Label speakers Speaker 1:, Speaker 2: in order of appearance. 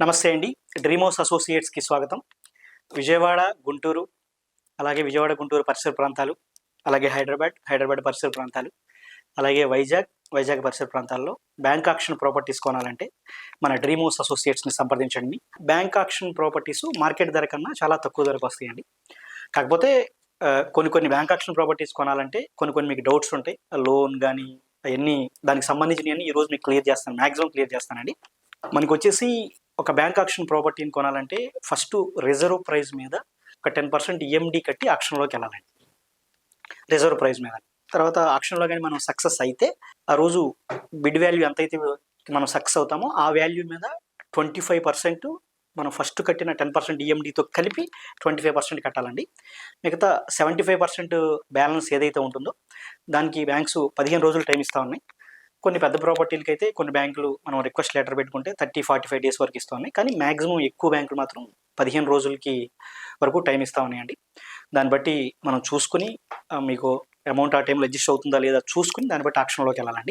Speaker 1: నమస్తే అండి. డ్రీమోస్ అసోసియేట్స్కి స్వాగతం. విజయవాడ గుంటూరు అలాగే విజయవాడ గుంటూరు పరిసర ప్రాంతాలు అలాగే హైదరాబాద్ హైదరాబాద్ పరిసర ప్రాంతాలు అలాగే వైజాగ్ వైజాగ్ పరిసర ప్రాంతాల్లో బ్యాంక్ ఆక్షన్ ప్రాపర్టీస్ కొనాలంటే మన డ్రీమోస్ అసోసియేట్స్ని సంప్రదించండి. బ్యాంక్ ఆక్షన్ ప్రాపర్టీస్ మార్కెట్ ధర కన్నా చాలా తక్కువ ధరకు వస్తాయండి. కాకపోతే కొన్ని కొన్ని బ్యాంక్ ఆక్షన్ ప్రాపర్టీస్ కొనాలంటే కొన్ని కొన్ని మీకు డౌట్స్ ఉంటాయి. లోన్ కానీ అవన్నీ దానికి సంబంధించినవన్నీ ఈ రోజు మీకు క్లియర్ చేస్తాను. మ్యాక్సిమం క్లియర్ చేస్తానండి. మనకు వచ్చేసి ఒక బ్యాంక్ ఆక్షన్ ప్రాపర్టీని కొనాలంటే ఫస్ట్ రిజర్వ్ ప్రైస్ మీద ఒక టెన్ పర్సెంట్ ఈఎండి కట్టి ఆక్షన్లోకి వెళ్ళాలండి. రిజర్వ్ ప్రైస్ మీద. తర్వాత ఆక్షన్లో కానీ మనం సక్సెస్ అయితే ఆ రోజు బిడ్ వాల్యూ ఎంతైతే మనం సక్సెస్ అవుతామో ఆ వాల్యూ మీద ట్వంటీ ఫైవ్ పర్సెంట్ మనం ఫస్ట్ కట్టిన టెన్ పర్సెంట్ ఈఎండితో కలిపి ట్వంటీ ఫైవ్ పర్సెంట్ కట్టాలండి. మిగతా సెవెంటీ ఫైవ్ పర్సెంట్ బ్యాలెన్స్ ఏదైతే ఉంటుందో దానికి బ్యాంక్స్ పదిహేను రోజులు టైం ఇస్తా ఉన్నాయి. కొన్ని పెద్ద ప్రాపర్టీలకి అయితే కొన్ని బ్యాంకులు మనం రిక్వెస్ట్ లెటర్ పెట్టుకుంటే థర్టీ ఫార్టీ ఫైవ్ డేస్ వరకు ఇస్తామని. కానీ మాక్సిమం ఎక్కువ బ్యాంకులు మాత్రం పదిహేను రోజులకి వరకు టైం ఇస్తా ఉన్నాయండి దాన్ని బట్టి మనం చూసుకుని మీకు అమౌంట్ ఆ టైంలో అడ్జస్ట్ అవుతుందా లేదా చూసుకుని దాన్ని బట్టి ఆక్షన్లోకి వెళ్ళాలండి.